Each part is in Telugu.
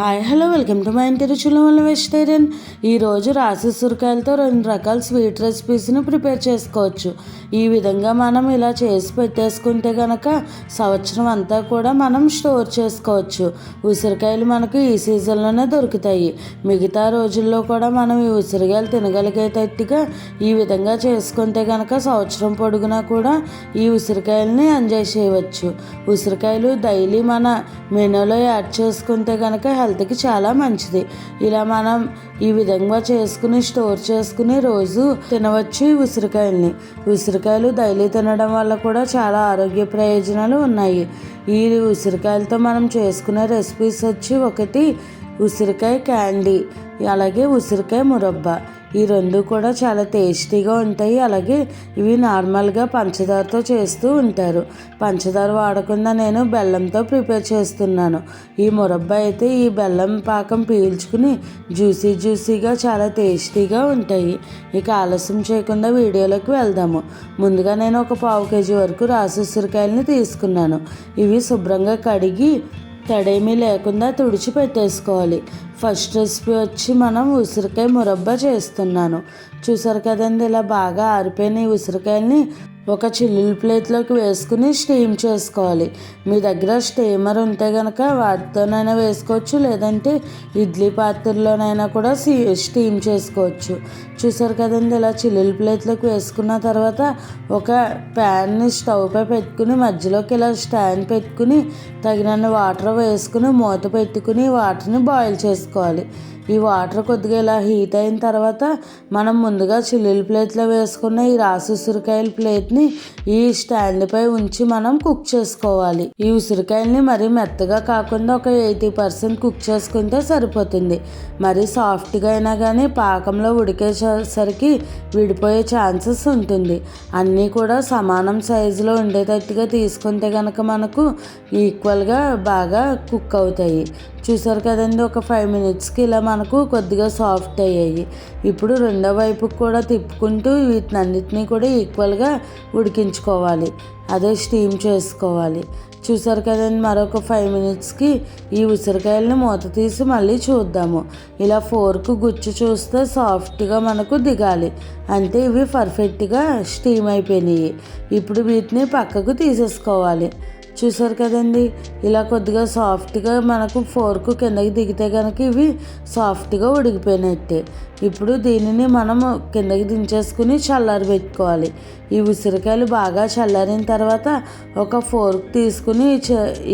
Hi hello welcome to my ఇంటి రుచుల వల్ల వెజిటేరియన్ ఈరోజు రాసి ఉసిరికాయలతో రెండు రకాల స్వీట్ రెసిపీస్ని ప్రిపేర్ చేసుకోవచ్చు. ఈ విధంగా మనం ఇలా చేసి పెట్టేసుకుంటే కనుక సంవత్సరం అంతా కూడా మనం స్టోర్ చేసుకోవచ్చు. ఉసిరికాయలు మనకు ఈ సీజన్లోనే దొరుకుతాయి. మిగతా రోజుల్లో కూడా మనం ఈ ఉసిరికాయలు తినగలిగేటట్టుగా ఈ విధంగా చేసుకుంటే కనుక సంవత్సరం పొడుగునా కూడా ఈ ఉసిరికాయలని ఎంజాయ్ చేయవచ్చు. ఉసిరికాయలు డైలీ మన మెనూలో యాడ్ చేసుకుంటే కనుక హెల్త్కి చాలా మంచిది. ఇలా మనం ఈ విధంగా చేసుకుని స్టోర్ చేసుకుని రోజు తినవచ్చు ఈ ఉసిరికాయల్ని. ఉసిరికాయలు డైలీ తినడం వల్ల కూడా చాలా ఆరోగ్య ప్రయోజనాలు ఉన్నాయి. ఈ ఉసిరికాయలతో మనం చేసుకునే రెసిపీస్ వచ్చి ఒకటి ఉసిరికాయ క్యాండీ అలాగే ఉసిరికాయ మురబ్బా. ఈ రెండు కూడా చాలా టేస్టీగా ఉంటాయి. అలాగే ఇవి నార్మల్గా పంచదారతో చేస్తూ ఉంటారు. పంచదార వాడకుండా నేను బెల్లంతో ప్రిపేర్ చేస్తున్నాను. ఈ మురబ్బ అయితే ఈ బెల్లం పాకం పీల్చుకుని జ్యూసీ జ్యూసీగా చాలా టేస్టీగా ఉంటాయి. ఇక ఆలస్యం చేయకుండా వీడియోలోకి వెళ్దాము. ముందుగా నేను ఒక పావు కేజీ వరకు రాసి ఉసిరికాయలని తీసుకున్నాను. ఇవి శుభ్రంగా కడిగి తడేమీ లేకుండా తుడిచి పెట్టేసుకోవాలి ఫస్ట్ రెసిపీ వచ్చి మనం ఉసిరికాయ మురబ్బా చేస్తున్నాను. చూసారు కదండి ఇలా బాగా ఆరిపోయిన ఈ ఉసిరికాయల్ని ఒక చిల్లుల ప్లేట్లోకి వేసుకుని స్టీమ్ చేసుకోవాలి. మీ దగ్గర స్టీమర్ ఉంటే కనుక వాటితోనైనా వేసుకోవచ్చు లేదంటే ఇడ్లీ పాత్రలోనైనా కూడా స్టీమ్ చేసుకోవచ్చు. చూసారు కదండి ఇలా చిల్లుల ప్లేట్లోకి వేసుకున్న తర్వాత ఒక ప్యాన్ని స్టవ్ పై పెట్టుకుని మధ్యలోకి ఇలా స్టాండ్ పెట్టుకుని తగినన్ని వాటర్ వేసుకుని మూత పెట్టుకుని వాటర్ని బాయిల్ చేసుకోవాలి చేసుకోవాలి ఈ వాటర్ కొద్దిగా ఇలా హీట్ అయిన తర్వాత మనం ముందుగా చిల్లీల ప్లేట్లో వేసుకున్న ఈ రాసి ఉసిరికాయల ప్లేట్ని ఈ స్టాండ్ పై ఉంచి మనం కుక్ చేసుకోవాలి. ఈ ఉసిరికాయల్ని మరీ మెత్తగా కాకుండా ఒక ఎయిటీ పర్సెంట్ కుక్ చేసుకుంటే సరిపోతుంది. మరీ సాఫ్ట్గా అయినా కానీ పాకంలో ఉడికేసరికి విడిపోయే ఛాన్సెస్ ఉంటుంది. అన్నీ కూడా సమానం సైజులో ఉండేటట్టుగా తీసుకుంటే కనుక మనకు ఈక్వల్గా బాగా కుక్ అవుతాయి. చూసారు కదండి ఒక ఫైవ్ మినిట్స్కి ఇలా మనం మనకు కొద్దిగా సాఫ్ట్ అయ్యాయి. ఇప్పుడు రెండో వైపుకి కూడా తిప్పుకుంటూ వీటినన్నిటినీ కూడా ఈక్వల్గా ఉడికించుకోవాలి. అదే స్టీమ్ చేసుకోవాలి. చూసారు కదండి మరొక ఫైవ్ మినిట్స్కి ఈ ఉసిరికాయలను మూత తీసి మళ్ళీ చూద్దాము. ఇలా ఫోర్క్ గుచ్చి చూస్తే సాఫ్ట్గా మనకు దిగాలి. అంటే ఇవి పర్ఫెక్ట్గా స్టీమ్ అయిపోయినాయి. ఇప్పుడు వీటిని పక్కకు తీసేసుకోవాలి. చూసారు కదండి. ఇలా కొద్దిగా సాఫ్ట్గా మనకు ఫోర్క్ కిందకి దిగితే కనుక ఇవి సాఫ్ట్గా ఉడికిపోయినట్టే. ఇప్పుడు దీనిని మనము కిందకి దించేసుకుని చల్లారి పెట్టుకోవాలి. ఈ ఉసిరికాయలు బాగా చల్లారిన తర్వాత ఒక ఫోర్క్ తీసుకుని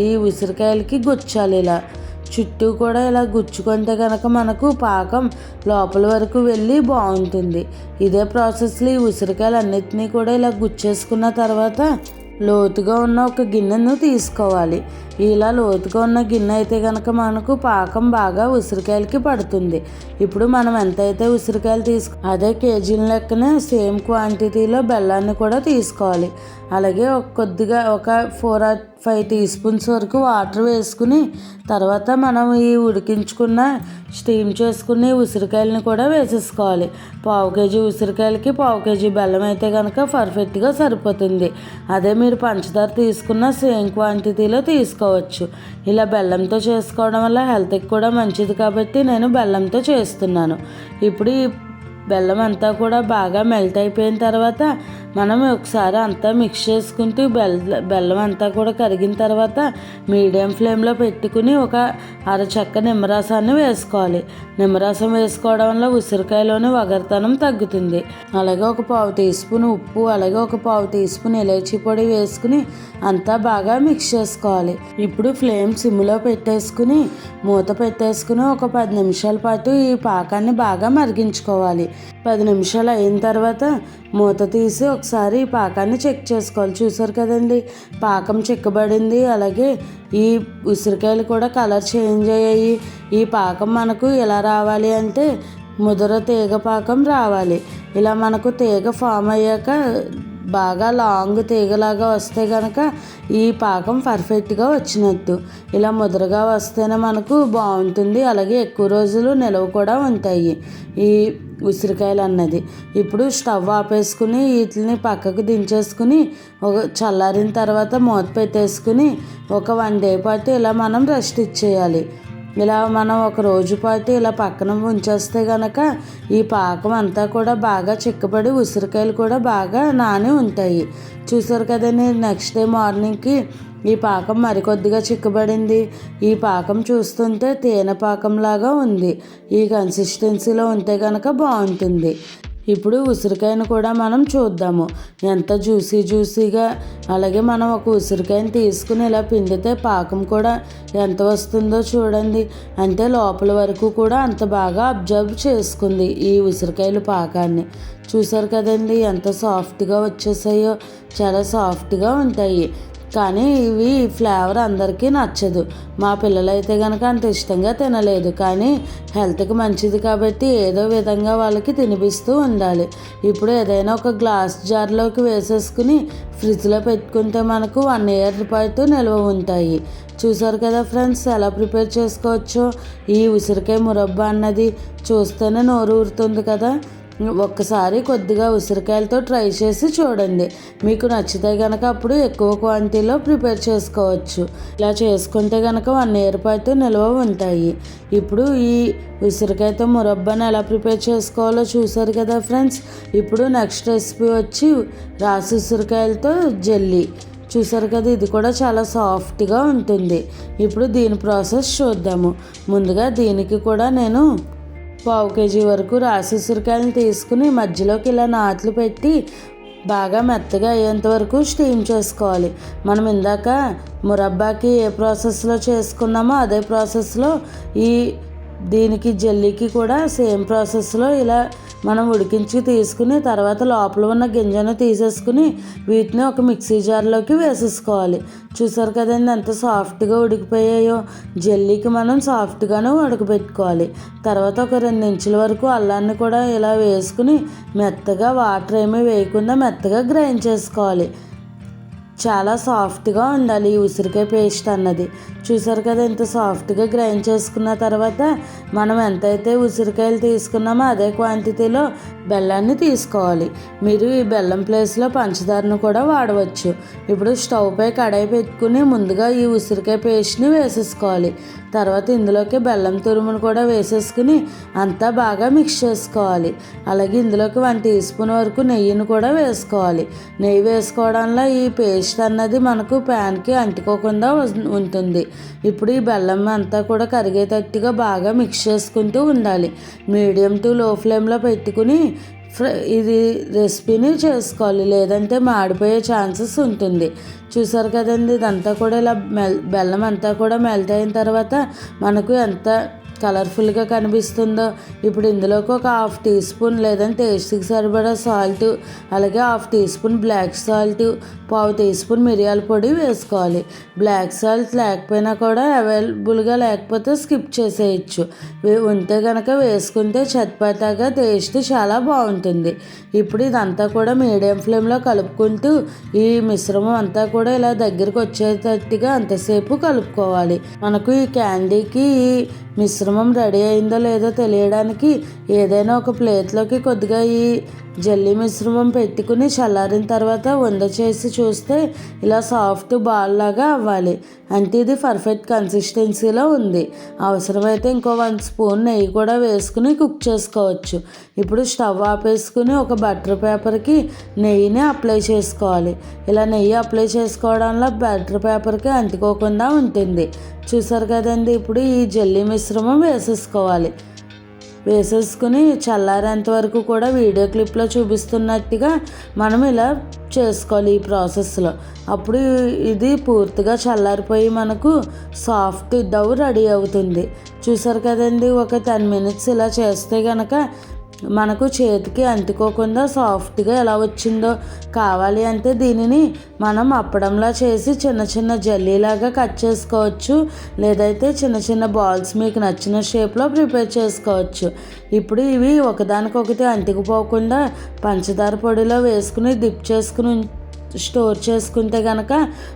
ఈ ఉసిరికాయలకి గుచ్చాలి ఇలా. చుట్టూ కూడా ఇలా గుచ్చుకుంటే కనుక మనకు పాకం లోపల వరకు వెళ్ళి బాగుంటుంది. ఇదే ప్రాసెస్లో ఈ ఉసిరికాయలు అన్నిటినీ కూడా ఇలా గుచ్చేసుకున్న తర్వాత లోతుగా ఉన్న ఒక గిన్నెను తీసుకోవాలి. ఇలా లోతుగా ఉన్న గిన్నె అయితే కనుక మనకు పాకం బాగా ఉసిరికాయలకి పడుతుంది. ఇప్పుడు మనం ఎంతైతే ఉసిరికాయలు తీసుకు అదే కేజీల లెక్కనే సేమ్ క్వాంటిటీలో బెల్లాన్ని కూడా తీసుకోవాలి. అలాగే ఒక కొద్దిగా ఒక four or five teaspoons వరకు వాటర్ వేసుకుని తర్వాత మనం ఈ ఉడికించుకున్న స్టీమ్ చేసుకుని ఉసిరికాయలని కూడా వేసేసుకోవాలి. పావు కేజీ ఉసిరికాయలకి పావు కేజీ బెల్లం అయితే కనుక పర్ఫెక్ట్గా సరిపోతుంది. అదే మీరు పంచదార తీసుకున్న సేమ్ క్వాంటిటీలో తీసుకోవచ్చు. ఇలా బెల్లంతో చేసుకోవడం వల్ల హెల్త్కి కూడా మంచిది కాబట్టి నేను బెల్లంతో చేస్తున్నాను. ఇప్పుడు ఈ బెల్లం అంతా కూడా బాగా మెల్ట్ అయిపోయిన తర్వాత మనం ఒకసారి అంతా మిక్స్ చేసుకుంటూ బెల్ల బెల్లం అంతా కూడా కరిగిన తర్వాత మీడియం ఫ్లేమ్లో పెట్టుకుని ఒక అరచక్క నిమ్మరసాన్ని వేసుకోవాలి. నిమ్మరసం వేసుకోవడం వల్ల ఉసిరికాయలోని వగరతనం తగ్గుతుంది. అలాగే ఒక పావు టీ స్పూన్ ఉప్పు అలాగే ఒక పావు టీ స్పూన్ ఇలాచీ పొడి వేసుకుని అంతా బాగా మిక్స్ చేసుకోవాలి. ఇప్పుడు ఫ్లేమ్ సిమ్లో పెట్టేసుకుని మూత పెట్టేసుకుని ఒక పది నిమిషాల పాటు ఈ పాకాన్ని బాగా మరిగించుకోవాలి. పది నిమిషాలు అయిన తర్వాత మూత తీసి ఒకసారి ఈ పాకాన్ని చెక్ చేసుకోవాలి. చూసారు కదండి? పాకం చిక్కబడింది. అలాగే ఈ ఉసిరికాయలు కూడా కలర్ చేంజ్ అయ్యాయి. ఈ పాకం మనకు ఎలా రావాలి అంటే ముదర తీగ పాకం రావాలి. ఇలా మనకు తీగ ఫామ్ అయ్యాక బాగా లాంగ్ తీగలాగా వస్తే కనుక ఈ పాకం పర్ఫెక్ట్గా వచ్చినట్టు. ఇలా ముదరగా వస్తేనే మనకు బాగుంటుంది. అలాగే ఎక్కువ రోజులు నిలవ కూడా ఉంటాయి ఈ ఉసిరికాయలు అన్నది. ఇప్పుడు స్టవ్ ఆపేసుకుని వీటిని పక్కకు దించేసుకుని ఒక చల్లారిన తర్వాత మూత పెట్టేసుకుని ఒక వన్ డే పాటు ఇలా మనం రెస్ట్ ఇచ్చేయాలి. ఇలా మనం ఒక రోజు పాటు ఇలా పక్కన ఉంచేస్తే గనక ఈ పాకం అంతా కూడా బాగా చిక్కబడి ఉసిరికాయలు కూడా బాగా నాని ఉంటాయి. చూసారు కదండి నెక్స్ట్ డే మార్నింగ్కి ఈ పాకం మరికొద్దిగా చిక్కబడింది. ఈ పాకం చూస్తుంటే తేనె పాకంలాగా ఉంది. ఈ కన్సిస్టెన్సీలో ఉంటే కనుక బాగుంటుంది. ఇప్పుడు ఉసిరికాయను కూడా మనం చూద్దాము. ఎంత జ్యూసీ జ్యూసీగా. అలాగే మనం ఒక ఉసిరికాయని తీసుకుని ఇలా పిండితే పాకం కూడా ఎంత వస్తుందో చూడండి. అంటే లోపల వరకు కూడా అంత బాగా అబ్జర్వ్ చేసుకుంది ఈ ఉసిరికాయలు పాకాన్ని. చూసారు కదండి ఎంత సాఫ్ట్గా వచ్చేసాయో. చాలా సాఫ్ట్గా ఉంటాయి. కానీ ఇవి ఫ్లేవర్ అందరికీ నచ్చదు. మా పిల్లలైతే కనుక అంత ఇష్టంగా తినలేదు. కానీ హెల్త్కి మంచిది కాబట్టి ఏదో విధంగా వాళ్ళకి తినిపిస్తూ ఉండాలి. ఇప్పుడు ఏదైనా ఒక గ్లాస్ జార్లోకి వేసేసుకుని ఫ్రిడ్జ్లో పెట్టుకుంటే మనకు వన్ ఇయర్ పాటు నిల్వ ఉంటాయి. చూసారు కదా ఫ్రెండ్స్ ఎలా ప్రిపేర్ చేసుకోవచ్చో? ఈ ఉసిరికాయ మురబ్బా అన్నది చూస్తేనే నోరు ఊరుతుంది కదా? ఒక్కసారి కొద్దిగా ఉసిరికాయలతో ట్రై చేసి చూడండి. మీకు నచ్చితే కనుక అప్పుడు ఎక్కువ క్వాంటిటీలో ప్రిపేర్ చేసుకోవచ్చు. ఇలా చేసుకుంటే కనుక వన్ ఇయర్ పాటు నిల్వ ఉంటాయి. ఇప్పుడు ఈ ఉసిరికాయతో మురబ్బాని ఎలా ప్రిపేర్ చేసుకోవాలో చూసారు కదా ఫ్రెండ్స్. ఇప్పుడు నెక్స్ట్ రెసిపీ వచ్చి రాసి ఉసిరికాయలతో జెల్లీ. చూసారు కదా ఇది కూడా చాలా సాఫ్ట్గా ఉంటుంది. ఇప్పుడు దీని ప్రాసెస్ చూద్దాము. ముందుగా దీనికి కూడా నేను పావు కేజీ వరకు రాసి ఉసిరికాయలను తీసుకుని మధ్యలోకి ఇలా నాట్లు పెట్టి బాగా మెత్తగా అయ్యేంత వరకు స్టీమ్ చేసుకోవాలి. మనం ఇందాక మురబ్బాకి ఏ ప్రాసెస్లో చేసుకున్నామో అదే ప్రాసెస్లో ఈ దీనికి జల్లీకి కూడా సేమ్ ప్రాసెస్లో ఇలా మనం ఉడికించి తీసుకుని తర్వాత లోపల ఉన్న గింజను తీసేసుకుని వీటిని ఒక మిక్సీ జార్లోకి వేసేసుకోవాలి. చూసారు కదండి ఎంత సాఫ్ట్గా ఉడికిపోయాయో? జల్లీకి మనం సాఫ్ట్గానే ఉడకబెట్టుకోవాలి. తర్వాత ఒక రెండు ఇంచుల వరకు అల్లాన్ని కూడా ఇలా వేసుకుని మెత్తగా వాటర్ ఏమీ వేయకుండా మెత్తగా గ్రైండ్ చేసుకోవాలి. చాలా సాఫ్ట్గా ఉండాలి ఈ ఉసిరికాయ పేస్ట్ అన్నది. చూసారు కదా ఇంత సాఫ్ట్గా గ్రైండ్ చేసుకున్న తర్వాత మనం ఎంతైతే ఉసిరికాయలు తీసుకున్నామో అదే క్వాంటిటీలో బెల్లాన్ని తీసుకోవాలి. మీరు ఈ బెల్లం ప్లేస్లో పంచదారను కూడా వాడవచ్చు. ఇప్పుడు స్టవ్ పై కడాయి పెట్టుకుని ముందుగా ఈ ఉసిరికాయ పేస్ట్ని వేసేసుకోవాలి. తర్వాత ఇందులోకి బెల్లం తురుమును కూడా వేసేసుకుని అంతా బాగా మిక్స్ చేసుకోవాలి. అలాగే ఇందులోకి వన్ టీ స్పూన్ వరకు నెయ్యిని కూడా వేసుకోవాలి. నెయ్యి వేసుకోవడంలో ఈ పేస్ట్ అన్నది మనకు ప్యాన్కి అంటుకోకుండా ఉంటుంది. ఇప్పుడు ఈ బెల్లం అంతా కూడా కరిగేటట్టుగా బాగా మిక్స్ చేసుకుంటూ ఉండాలి. మీడియం టు లో ఫ్లేమ్లో పెట్టుకుని ఇది రెసిపీని చేసుకోవాలి. లేదంటే మాడిపోయే ఛాన్సెస్ ఉంటుంది. చూసారు కదండి ఇదంతా కూడా ఇలా మెల్ బెల్లం అంతా కూడా మెల్ట్ అయిన తర్వాత మనకు ఎంత కలర్ఫుల్గా కనిపిస్తుందో. ఇప్పుడు ఇందులోకి ఒక హాఫ్ టీ స్పూన్ లేదంటే టేస్ట్కి సరిపడా సాల్ట్ అలాగే half teaspoon black salt పావు టీ స్పూన్ మిరియాల పొడి వేసుకోవాలి. బ్లాక్ సాల్ట్ లేకపోయినా కూడా అవైలబుల్గా లేకపోతే స్కిప్ చేసేయచ్చు. ఉంటే కనుక వేసుకుంటే చట్పటాగా టేస్ట్ చాలా బాగుంటుంది. ఇప్పుడు ఇదంతా కూడా మీడియం ఫ్లేమ్లో కలుపుకుంటూ ఈ మిశ్రమం అంతా కూడా ఇలా దగ్గరికి వచ్చేటట్టుగా అంతసేపు కలుపుకోవాలి. మనకు ఈ క్యాండీకి మిశ్రమం మిశ్రమం రెడీ అయిందో లేదో తెలియడానికి ఏదైనా ఒక ప్లేట్లోకి కొద్దిగా ఈ జల్లీ మిశ్రమం పెట్టుకుని చల్లారిన తర్వాత వంద చేసి చూస్తే ఇలా సాఫ్ట్ బాల్ లాగా అవ్వాలి. అంటే ఇది పర్ఫెక్ట్ కన్సిస్టెన్సీలో ఉంది. అవసరమైతే ఇంకో వన్ స్పూన్ నెయ్యి కూడా వేసుకుని కుక్ చేసుకోవచ్చు. ఇప్పుడు స్టవ్ ఆపేసుకుని ఒక బటర్ పేపర్కి నెయ్యిని అప్లై చేసుకోవాలి. ఇలా నెయ్యి అప్లై చేసుకోవడంలో బటర్ పేపర్కి అంటుకోకుండా ఉంటుంది. చూసారు కదండి ఇప్పుడు ఈ జల్లీ మిశ్రమం వేసేసుకోవాలి. వేసేసుకుని చల్లారేంత వరకు కూడా వీడియో క్లిప్లో చూపిస్తున్నట్టుగా మనం ఇలా చేసుకోవాలి ఈ ప్రాసెస్లో. అప్పుడు ఇది పూర్తిగా చల్లారిపోయి మనకు సాఫ్ట్ డవ్ రెడీ అవుతుంది. చూసారు కదండి ఒక టెన్ మినిట్స్ ఇలా చేస్తే కనుక మనకు చేతికి అంటుకోకుండా సాఫ్ట్గా ఎలా వచ్చిందో కావాలి అంటే దీనిని మనం అప్పడంలా చేసి చిన్న చిన్న జల్లీలాగా కట్ చేసుకోవచ్చు. లేదైతే చిన్న చిన్న బాల్స్ మీకు నచ్చిన షేప్లో ప్రిపేర్ చేసుకోవచ్చు. ఇప్పుడు ఇవి ఒకదానికొకటి అంటుకుపోకుండా పంచదార పొడిలో వేసుకుని డిప్ చేసుకుని స్టోర్ చేసుకుంటే కనుక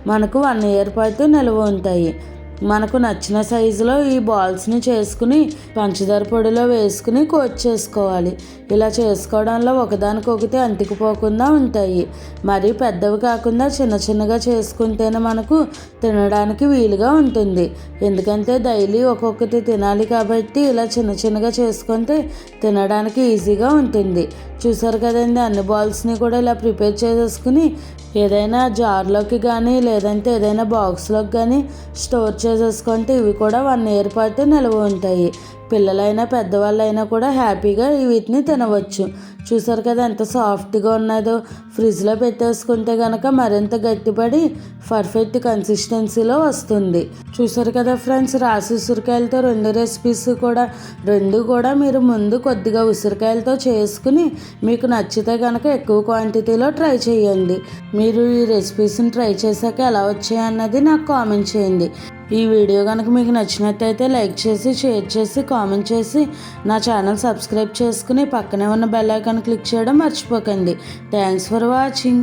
మనకు వన్ ఇయర్ పాటు నిల్వ ఉంటాయి. మనకు నచ్చిన సైజులో ఈ బాల్స్ని చేసుకుని పంచదార పొడిలో వేసుకుని కోట్ చేసుకోవాలి. ఇలా చేసుకోవడంలో ఒకదానికొకటి అంటికిపోకుండా ఉంటాయి. మరీ పెద్దవి కాకుండా చిన్న చిన్నగా చేసుకుంటేనే మనకు తినడానికి వీలుగా ఉంటుంది. ఎందుకంటే డైలీ ఒక్కొక్కటి తినాలి కాబట్టి ఇలా చిన్న చిన్నగా చేసుకుంటే తినడానికి ఈజీగా ఉంటుంది. చూసారు కదండి అన్ని బాల్స్ని కూడా ఇలా ప్రిపేర్ చేసేసుకుని ఏదైనా జార్లోకి కానీ లేదంటే ఏదైనా బాక్స్లోకి కానీ స్టోర్ చేసేసుకుంటే ఇవి కూడా వన్ ఇయర్ పాటు నిల్వ ఉంటాయి. పిల్లలైనా పెద్దవాళ్ళైనా కూడా హ్యాపీగా వీటిని తినవచ్చు. చూసారు కదా ఎంత సాఫ్ట్గా ఉన్నదో. ఫ్రిడ్జ్లో పెట్టేసుకుంటే కనుక మరింత గట్టిపడి పర్ఫెక్ట్ కన్సిస్టెన్సీలో వస్తుంది. చూసారు కదా ఫ్రెండ్స్ రాసి ఉసిరికాయలతో రెండు రెసిపీస్ కూడా రెండు కూడా మీరు ముందు కొద్దిగా ఉసిరికాయలతో చేసుకుని మీకు నచ్చితే కనుక ఎక్కువ క్వాంటిటీలో ట్రై చేయండి. మీరు ఈ రెసిపీస్ని ట్రై చేశాక ఎలా వచ్చాయి అన్నది నాకు కామెంట్ చేయండి. ఈ వీడియో కనుక మీకు నచ్చినట్టయితే లైక్ చేసి షేర్ చేసి కామెంట్ చేసి నా ఛానల్ సబ్స్క్రైబ్ చేసుకుని పక్కనే ఉన్న బెల్ ఐకాన్ క్లిక్ చేయడం మర్చిపోకండి. Thanks for watching